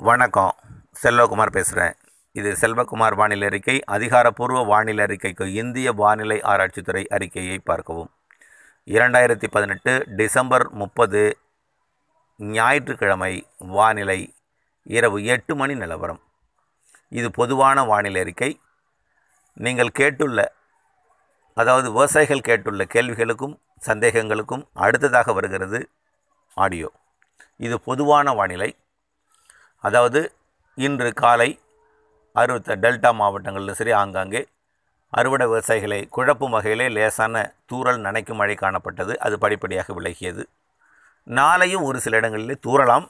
வணக்கம். செல்வகுமார் பேசுகிறேன் இது செல்வகுமார் வானிலை அறிக்கை. அதிகாரப்பூர்வ வானிலை அறிக்கைக்கு இந்திய வானிலை ஆராய்ச்சித்துறை அறிக்கையை பார்க்கவும். இரண்டாயிரத்தி பதினெட்டு டிசம்பர் முப்பது ஞாயிற்றுக்கிழமை வானிலை இரவு எட்டு மணி நிலவரம். இது பொதுவான வானிலை அறிக்கை. நீங்கள் கேட்டுள்ள அதாவது விவசாயிகள் கேட்டுள்ள கேள்விகளுக்கும் சந்தேகங்களுக்கும் அடுத்ததாக வருகிறது ஆடியோ. இது பொதுவான வானிலை. அதாவது இன்று காலை அறுபத்த டெல்டா மாவட்டங்களில் சரி ஆங்காங்கே அறுவடை விவசாயிகளை குழப்பும் வகையிலே லேசான தூறல் நனைக்கும் மழை காணப்பட்டது. அது படிப்படியாக விலகியது. நாளையும் ஒரு சில இடங்களிலே தூறலாம்.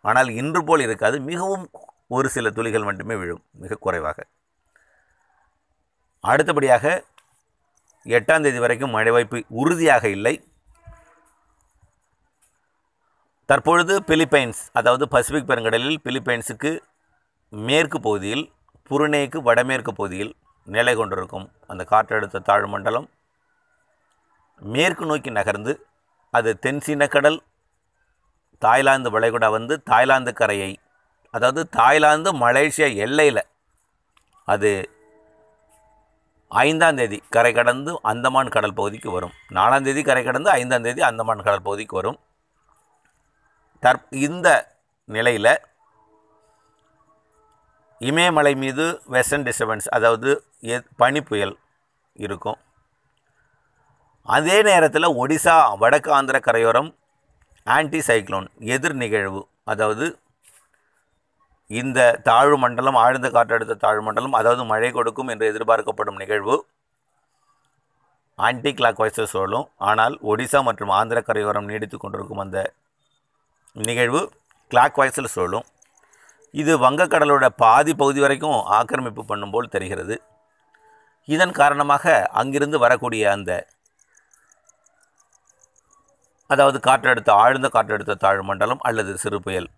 ஆனால் இன்று போல் இருக்காது. மிகவும் ஒரு சில துளிகள் மட்டுமே விழும். மிக குறைவாக. அடுத்தபடியாக எட்டாம் தேதி வரைக்கும் மழை வாய்ப்பு உறுதியாக இல்லை. தற்பொழுது பிலிப்பைன்ஸ் அதாவது பசிபிக் பெருங்கடலில் பிலிப்பைன்ஸுக்கு மேற்கு பகுதியில் புருனேக்கு வடமேற்கு பகுதியில் நிலை கொண்டிருக்கும் அந்த காற்றழுத்த தாழ்வு மண்டலம். மேற்கு நோக்கி நகர்ந்து அது தென்சீனக்கடல் தாய்லாந்து வளைகுடா வந்து தாய்லாந்து கரையை அதாவது தாய்லாந்து மலேசியா எல்லையில் அது ஐந்தாம் தேதி கரை கடந்து அந்தமான் கடல் பகுதிக்கு வரும். நாலாம் தேதி கரை கடந்து ஐந்தாம் தேதி அந்தமான் கடல் பகுதிக்கு வரும். தற் இந்த நிலையில் இமயமலை மீது வெஸ்டர்ன் டிஸ்டர்பன்ஸ் அதாவது எ பனி புயல் இருக்கும். அதே நேரத்தில் ஒடிசா வடக்கு ஆந்திர கரையோரம் ஆன்டி சைக்ளோன் எதிர் நிகழ்வு. அதாவது இந்த தாழ்வு மண்டலம் ஆழ்ந்த காற்றழுத்த தாழ்வு மண்டலம் அதாவது மழை கொடுக்கும் என்று எதிர்பார்க்கப்படும் நிகழ்வு. ஆன்டி கிளாக் வைஸில் சொல்லும் ஆனால் ஒடிசா மற்றும் ஆந்திர கரையோரம் நீடித்து கொண்டிருக்கும் அந்த நிகழ்வு கிளாக் வாய்ஸில் சொல்லும். இது வங்கக்கடலோட பாதி பகுதி வரைக்கும் ஆக்கிரமிப்பு பண்ணும் போல் தெரிகிறது. இதன் காரணமாக அங்கிருந்து வரக்கூடிய அந்த அதாவது காற்றழுத்த ஆழ்ந்த காற்றழுத்த தாழ்வு மண்டலம் அல்லது சிறு புயல்.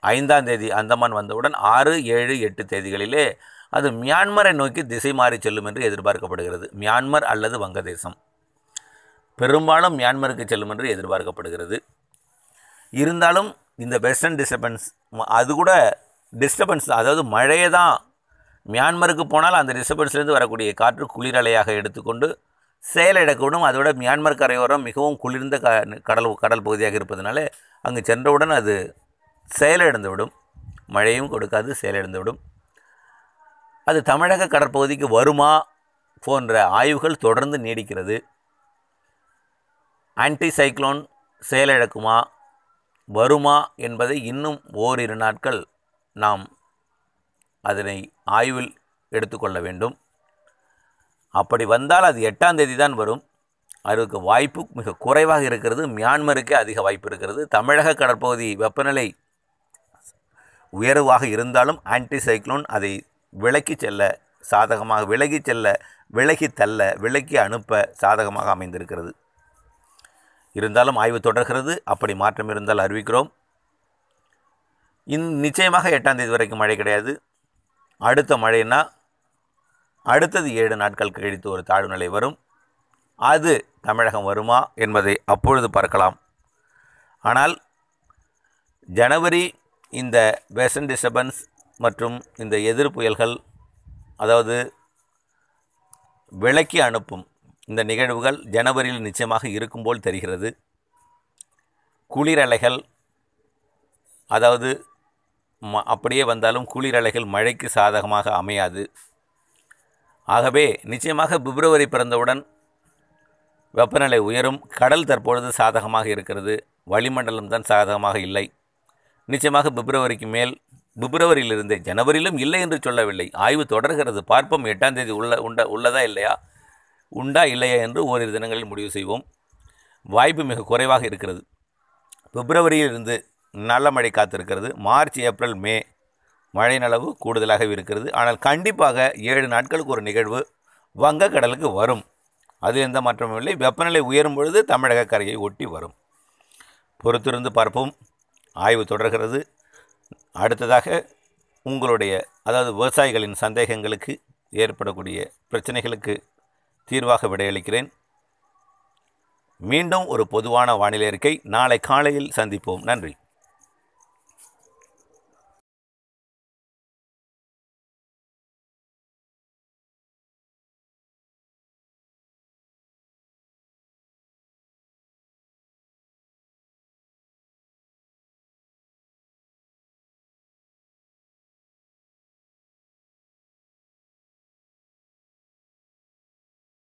ஐந்தாம் தேதி அந்தமான் வந்தவுடன் ஆறு ஏழு எட்டு தேதிகளிலே அது மியான்மரை நோக்கி திசை மாறி செல்லும் என்று எதிர்பார்க்கப்படுகிறது. மியான்மர் அல்லது வங்கதேசம். பெரும்பாலும் மியான்மருக்கு செல்லும் என்று எதிர்பார்க்கப்படுகிறது. இருந்தாலும் இந்த வெஸ்டர்ன் டிஸ்டர்பன்ஸ் அது கூட டிஸ்டர்பன்ஸ் அதாவது மழையை தான். மியான்மருக்கு போனால் அந்த டிஸ்டர்பன்ஸ்லேருந்து வரக்கூடிய காற்று குளிரலையாக எடுத்துக்கொண்டு செயலிழக்கக்கூடும் அதோட மியான்மர் கரையோரம் மிகவும் குளிர்ந்த க கடல் கடல் பகுதியாக இருப்பதனால அங்கு சென்றவுடன் அது செயலிழந்துவிடும். மழையும் கொடுக்காது செயலிழந்துவிடும். அது தமிழக கடற்பகுதிக்கு வருமா போன்ற ஆய்வுகள் தொடர்ந்து நீடிக்கிறது. ஆன்டி சைக்ளோன் செயலிழக்குமா வருமா என்பதை இன்னும் ஓரிரு நாட்கள் நாம் அதனை ஆய்வில் எடுத்துக்கொள்ள வேண்டும். அப்படி வந்தால் அது எட்டாம் தேதி தான் வரும். அதுக்கு வாய்ப்பு மிக குறைவாக இருக்கிறது. மியான்மருக்கே அதிக வாய்ப்பு இருக்கிறது. தமிழக கடற்பகுதி வெப்பநிலை உயர்வாக இருந்தாலும் ஆன்டி சைக்ளோன் அதை விலக்கி செல்ல சாதகமாக விலகி செல்ல விலகி தள்ள விலக்கி அனுப்ப சாதகமாக அமைந்திருக்கிறது. இருந்தாலும் ஆய்வு தொடர்கிறது. அப்படி மாற்றம் இருந்தால் அறிவிக்கிறோம். இன் நிச்சயமாக எட்டாம் தேதி வரைக்கும் மழை கிடையாது. அடுத்த மழைன்னா அடுத்தது ஏழு நாட்கள் கழித்து ஒரு தாழ்வு நிலை வரும். அது தமிழகம் வருமா என்பதை அப்பொழுது பார்க்கலாம். ஆனால் ஜனவரி இந்த வெஸ்டர்ன் டிஸ்டர்பன்ஸ் மற்றும் இந்த எதிர் புயல்கள் அதாவது விலக்கி அனுப்பும் இந்த நிகழ்வுகள் ஜனவரியில் நிச்சயமாக இருக்கும் போல் தெரிகிறது. குளிரலைகள் அதாவது ம அப்படியே வந்தாலும் குளிரலைகள் மழைக்கு சாதகமாக அமையாது. ஆகவே நிச்சயமாக பிப்ரவரி பிறந்தவுடன் வெப்பநிலை உயரும். கடல் தற்பொழுது சாதகமாக இருக்கிறது. வளிமண்டலம் தான் சாதகமாக இல்லை. நிச்சயமாக பிப்ரவரிக்கு மேல் பிப்ரவரியிலிருந்தே ஜனவரியிலும் இல்லை என்று சொல்லவில்லை. ஆய்வு தொடர்கிறது. பார்ப்போம். எட்டாம் தேதி உள்ள உண்ட உள்ளதா இல்லையா? உண்டா இல்லையா என்று ஓரிரு தினங்களில் முடிவு செய்வோம். வாய்ப்பு மிக குறைவாக இருக்கிறது. பிப்ரவரியிலிருந்து நல்ல மழை காத்திருக்கிறது. மார்ச் ஏப்ரல் மே மழையின் அளவு கூடுதலாக இருக்கிறது. ஆனால் கண்டிப்பாக ஏழு நாட்களுக்கு ஒரு நிகழ்வு வங்கக்கடலுக்கு வரும். அது எந்த மாற்றமும் இல்லை. வெப்பநிலை உயரும் பொழுது தமிழக கரையை ஒட்டி வரும். பொறுத்திருந்து பார்ப்போம். ஆய்வு தொடர்கிறது. அடுத்ததாக உங்களுடைய அதாவது விவசாயிகளின் சந்தேகங்களுக்கு ஏற்படக்கூடிய பிரச்சனைகளுக்கு தீர்வாக விடையளிக்கிறேன். மீண்டும் ஒரு பொதுவான வானிலை அறிக்கை நாளை காலையில் சந்திப்போம். நன்றி.